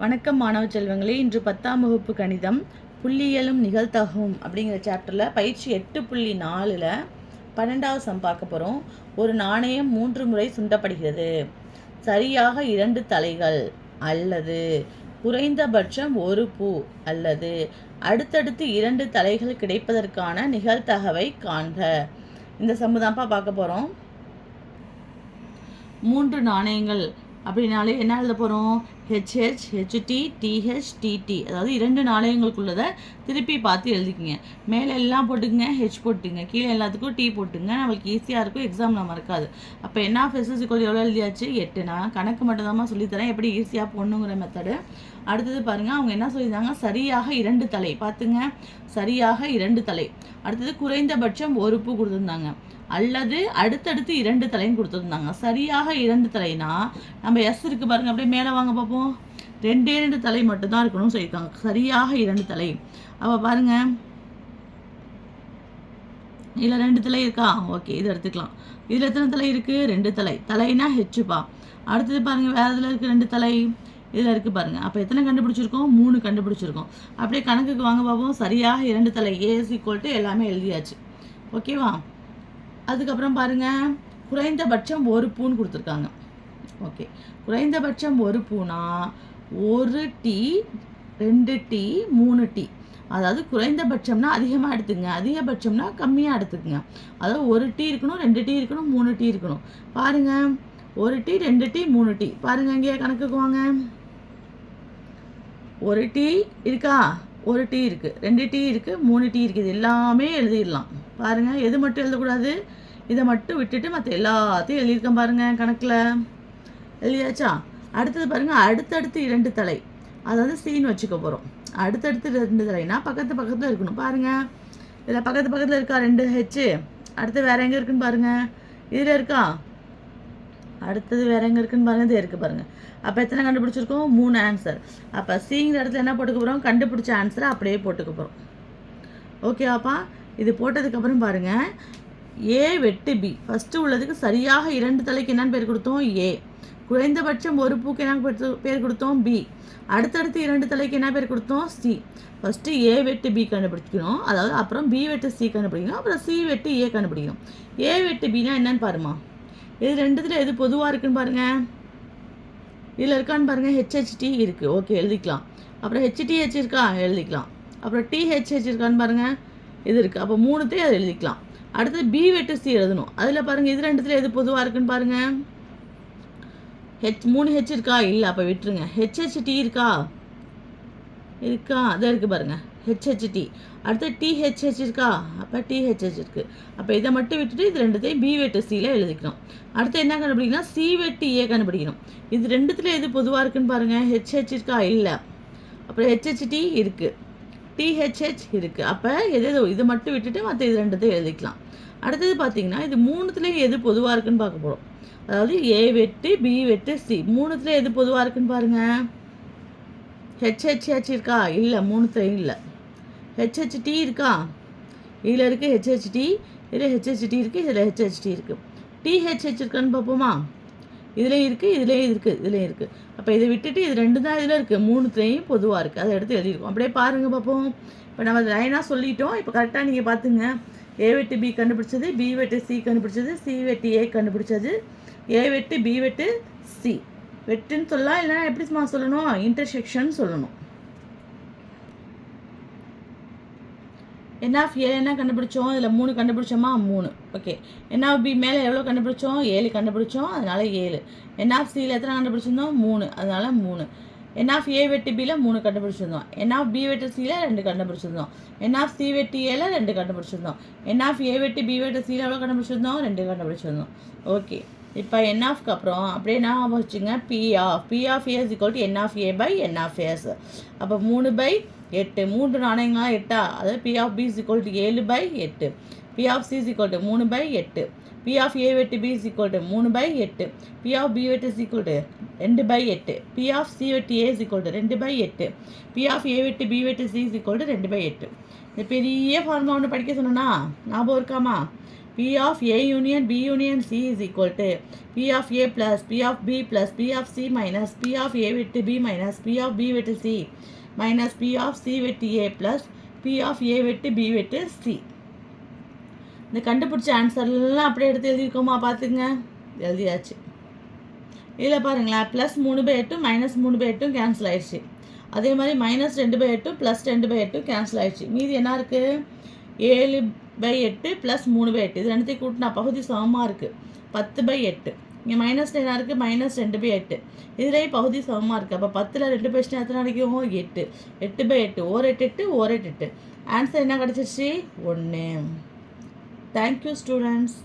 வணக்கம் மாணவ செல்வங்களே இன்று பத்தாம் வகுப்பு கணிதம் புள்ளியியலும் நிகழ்த்தகவும் அப்படிங்கிற சாப்டரில் பயிற்சி எட்டு புள்ளி நாலில் பன்னெண்டாவது சம் பார்க்க போகிறோம் ஒரு நாணயம் மூன்று முறை சுண்டப்படுகிறது. சரியாக இரண்டு தலைகள் அல்லது குறைந்தபட்சம் ஒரு பூ அல்லது அடுத்தடுத்து இரண்டு தலைகள் கிடைப்பதற்கான நிகழ்த்தகவை காண்க. இந்த சம்மு தான்ப்பா பார்க்க போகிறோம் மூன்று நாணயங்கள் அப்படின்னாலே என்ன எழுத போகிறோம் ஹெச்ஹெச் ஹெச்டி டிஹெச் டிடி அதாவது இரண்டு நாணயங்களுக்குள்ளதை திருப்பி பார்த்து எழுதிக்கிங்க. மேலே எல்லாம் போட்டுக்குங்க ஹெச் போட்டுங்க கீழே எல்லாத்துக்கும் டி போட்டுங்க நம்மளுக்கு ஈஸியாக இருக்கும் எக்ஸாமில் மறக்காது. அப்போ என்ன ஆஃப் கோல் எவ்வளோ எழுதியாச்சு? எட்டு. நான் கணக்கு மட்டும்தான் சொல்லித்தரேன். எப்படி ஈஸியாக போடணுங்கிற மெத்தடு அடுத்தது பாருங்கள் அவங்க என்ன சொல்லியிருந்தாங்க? சரியாக இரண்டு தலை. பார்த்துங்க. சரியாக இரண்டு தலை. அடுத்தது குறைந்தபட்சம் ஒரு பூ கொடுத்துருந்தாங்க. அல்லது அடுத்தடுத்து இரண்டு தலைன்னு கொடுத்துருந்தாங்க. சரியாக இரண்டு தலைனா நம்ம எஸ் இருக்குது பாருங்க அப்படியே மேலே வாங்க பார்ப்போம். ரெண்டே ரெண்டு தலை மட்டும்தான் இருக்கணும்னு சொல்லியிருக்காங்க. சரியாக இரண்டு தலை. அப்போ பாருங்க. இதில் ரெண்டு தலை இருக்கா? ஓகே இது எடுத்துக்கலாம். இதில் எத்தனை தலை இருக்குது ரெண்டு தலை. தலைனா ஹெச்சுப்பா அடுத்தது பாருங்கள் வேறு இதில் இருக்குது ரெண்டு தலை? இதில் இருக்குது பாருங்கள் அப்போ எத்தனை கண்டுபிடிச்சிருக்கோம்? மூணு கண்டுபிடிச்சிருக்கோம். அப்படியே கணக்குக்கு வாங்க பார்ப்போம் சரியாக இரண்டு தலை. ஏசி ஈக்குவல் எல்லாமே எழுதியாச்சு. ஓகேவா? அதுக்கப்புறம் பாருங்கள் குறைந்தபட்சம் ஒரு பூன் கொடுத்துருக்காங்க. ஓகே குறைந்தபட்சம் ஒரு பூனா ஒரு டீ ரெண்டு டீ மூணு டீ. அதாவது குறைந்தபட்சம்னா அதிகமாக எடுத்துக்கங்க அதிகபட்சம்னா கம்மியாக எடுத்துக்கங்க. அதாவது ஒரு டீ இருக்கணும் ரெண்டு டீ இருக்கணும் மூணு டீ இருக்கணும். பாருங்க. ஒரு டீ ரெண்டு டீ மூணு டீ. பாருங்க இங்கே கணக்குக்கு வாங்க ஒரு டீ இருக்கா? ஒரு டீ இருக்குது ரெண்டு டீ இருக்குது மூணு டீ இருக்குது இது எல்லாமே எழுதிடலாம். பாருங்கள் எது மட்டும் எழுதக்கூடாது? இதை மட்டும் விட்டுட்டு மற்ற எல்லாத்தையும் எழுதியிருக்கேன் பாருங்கள் கணக்கில். எழுதியாச்சா? அடுத்தது பாருங்கள் அடுத்தடுத்து இரண்டு தலை. அதாவது சீன் வச்சுக்க போகிறோம் அடுத்தடுத்து ரெண்டு தலைனா பக்கத்து பக்கத்தில் இருக்கணும். பாருங்கள் இதில் பக்கத்து பக்கத்தில் இருக்கா ரெண்டு ஹெச்சு அடுத்து வேறு எங்கே இருக்குன்னு பாருங்கள் இதில் இருக்கா? அடுத்தது வேறு எங்கே இருக்குன்னு பாருங்கள் இது இருக்குது பாருங்கள் அப்போ எத்தனை கண்டுபிடிச்சிருக்கோம்? மூணு ஆன்சர் அப்போ சீங்கிற இடத்துல என்ன போட்டுக்க போகிறோம் கண்டுபிடிச்ச ஆன்சரை அப்படியே போட்டுக்க போகிறோம் ஓகேவாப்பா இது போட்டதுக்கப்புறம் பாருங்கள் ஏ வெட்டு பி ஃபஸ்ட்டு உள்ளதுக்கு சரியாக இரண்டு தலைக்கு என்னென்னு பேர் கொடுத்தோம்? ஏ குறைந்தபட்சம் ஒரு பூக்கு என்ன பேர் கொடுத்தோம்? பி அடுத்தடுத்து இரண்டு தலைக்கு என்ன பேர் கொடுத்தோம்? சி ஃபஸ்ட்டு ஏ வெட்டு பி கண்டுபிடிக்கணும். அதாவது அப்புறம் பி வெட்டு சி கண்டுபிடிக்கணும். அப்புறம் சி வெட்டு ஏ கண்டுபிடிக்கணும். ஏ வெட்டு பினா என்னன்னு பாருமா இது ரெண்டுத்தில் எது பொதுவாக இருக்குன்னு பாருங்கள் இதில் இருக்கான்னு பாருங்கள் ஹெச்ஹெச்டி இருக்குது ஓகே எழுதிக்கலாம். அப்புறம் ஹெச்டிஹெச் இருக்கா? எழுதிக்கலாம். அப்புறம் டிஹெச்ஹெச் இருக்கான்னு பாருங்கள் இது இருக்குது அப்போ மூணுத்தையும் அதை எழுதிக்கலாம். அடுத்தது பி வெட்டு சி எழுதணும். அதில் பாருங்கள் இது ரெண்டுத்தில் எது பொதுவாக இருக்குன்னு பாருங்கள் ஹெச் மூணு ஹெச் இருக்கா? இல்லை அப்போ விட்டுருங்க. ஹெச்ஹெச்டி இருக்கா? இருக்கா? அதான் இருக்குது பாருங்கள் ஹெச்ஹெச்டி அடுத்து டிஹெச்ஹெச் இருக்கா? அப்போ டிஹெச்ஹெச் இருக்குது அப்போ இதை மட்டும் விட்டுட்டு இது ரெண்டுத்தையும் பி வெட்டு சியில் எழுதிக்கணும். அடுத்து என்ன கண்டுபிடிக்கணும்? சி வெட்டு ஏ கண்டுபிடிக்கணும். இது ரெண்டுத்தில் எது பொதுவாக இருக்குன்னு பாருங்கள் ஹெச்ஹெச் இருக்கா? இல்லை. அப்புறம் ஹெச்ஹெச்டி இருக்குது டிஹெச்ஹெச் இருக்குது அப்போ எது இது மட்டும் விட்டுட்டு மற்ற இது ரெண்டுத்தையும் எழுதிக்கலாம். அடுத்தது பார்த்தீங்கன்னா இது மூணுத்துலேயும் எது பொதுவாக இருக்குன்னு பார்க்க போகிறோம் அதாவது ஏ வெட்டு பி வெட்டு சி மூணுத்துல எது பொதுவாக இருக்குன்னு பாருங்கள் ஹெச்ஹெச்ஹெச் இருக்கா? இல்லை மூணுத்துலையும் இல்லை. ஹெச்ஹெச்டி இருக்கா? இதில் இருக்குது ஹெச்ஹெச்டி இதில் ஹெச்ஹெச்டி இருக்குது இதில் ஹெச்ஹெச்டி இருக்குது டிஹெச்ஹெச் இருக்கான்னு பார்ப்போமா? இதுலேயும் இருக்குது இதுலேயும் இருக்குது இதுலேயும் இருக்குது அப்போ இதை விட்டுட்டு இது ரெண்டு தான் இதில் இருக்குது மூணுத்துலேயும் பொதுவாக இருக்குது அதை எடுத்து எழுதியிருக்கோம். அப்படியே பாருங்கள் பார்ப்போம் இப்போ நம்ம லைனாக சொல்லிட்டோம். இப்போ கரெக்டாக நீங்கள் பார்த்துங்க. ஏ வெட்டு பி கண்டுபிடிச்சது பி வெட்டு சி கண்டுபிடிச்சது சி வெட்டு ஏ கண்டுபிடிச்சது ஏ வெட்டு பி வெட்டு சி வெட்டுன்னு சொல்லலாம் இல்லைன்னா எப்படிமா சொல்லணும்? இன்டர்செக்ஷன் சொல்லணும். என்ன ஆஃப் ஏ என்ன கண்டுபிடிச்சோம்? இதில் மூணு கண்டுபிடிச்சோமா? மூணு. ஓகே என்ன ஆஃப் பி மேலே எவ்வளோ கண்டுபிடிச்சோம்? ஏழு கண்டுபிடிச்சோம். அதனால ஏழு. என்ன ஆஃப் சியில் எத்தனை கண்டுபிடிச்சிருந்தோம்? மூணு. அதனால மூணு. என் ஆஃப் ஏ வெட்டு பியில் மூணு கண்டுபிடிச்சிருந்தோம். என் ஆஃப் பி வெட்டு சியில் ரெண்டு கண்டுபிடிச்சிருந்தோம். என் ஆஃப் சி வெட்டு ஏல ரெண்டு கண்டுபிடிச்சிருந்தோம். என் ஆஃப் ஏ வெட்டு பி வெட்டு சியில் எவ்வளோ கண்டுபிடிச்சிருந்தோம்? ரெண்டு கண்டுபிடிச்சிருந்தோம். ஓகே இப்போ என் ஆஃப்க்கு அப்புறம் அப்படியே என்ன வச்சுங்க P of P of S equal to n of A by n of S அப்போ மூணு பை எட்டு. மூன்று நாணயங்களாக எட்டா? அதாவது P of B is to ஏழு பை எட்டு. P of C is equal to மூணு பை எட்டு. பி ஆஃப் ஏ வெட்டு பி இஸ் ஈக்குவல் டு மூணு பை எட்டு. பி ஆஃப் பி வெட்டு இஸ் ஈக்குவல் டு ரெண்டு பை எட்டு. பி ஆஃப் சி வெட்டு ஏ இஸ் ஈக்குவல் டு ரெண்டு பை எட்டு. பி ஆஃப் ஏ வெட்டு பி வெட்டு சி இஸ் ஈக்குவல் டு ரெண்டு பை எட்டு. இந்த பெரிய ஃபார்முலா ஒன்று படிக்க சொன்னா ஞாபகம் இருக்காமா? P of A union B union C is equal to P of A plus P of B plus P of C minus P of A விட்டு B minus P of B வெட்டு C minus P of C வெட்டு A plus P of A வெட்டு B வெட்டு C இந்த கண்டுபிடிச்ச ஆன்சர்லாம் அப்படியே எடுத்து எழுதியிருக்கோமா பார்த்துங்க எழுதியாச்சு. இதில் பாருங்களேன் ப்ளஸ் மூணு பை எட்டும் மைனஸ் மூணு பை எட்டும் கேன்சல் ஆயிடுச்சு. அதே மாதிரி மைனஸ் ரெண்டு பை எட்டும் ப்ளஸ் ரெண்டு பை எட்டும் கேன்சல் ஆயிடுச்சு. மீதி என்ன இருக்குது ஏழு பை எட்டு ப்ளஸ் மூணு பை எட்டு. இது ரெண்டுத்தையும் கூட்டினா பகுதி சமமாக இருக்குது பத்து பை எட்டு. இங்கே மைனஸ் என்ன இருக்குது மைனஸ் ரெண்டு பை எட்டு. இதுலேயும் பகுதி சமமாக இருக்குது அப்போ பத்தில் ரெண்டு பேசினா எத்தனை கிடைக்கும் எட்டு. எட்டு பை எட்டு. ஓர் எட்டு எட்டு ஓர் எட்டு எட்டு. ஆன்சர் என்ன கிடச்சிருச்சு? ஒன்று தேங்க்யூ ஸ்டூடெண்ட்ஸ்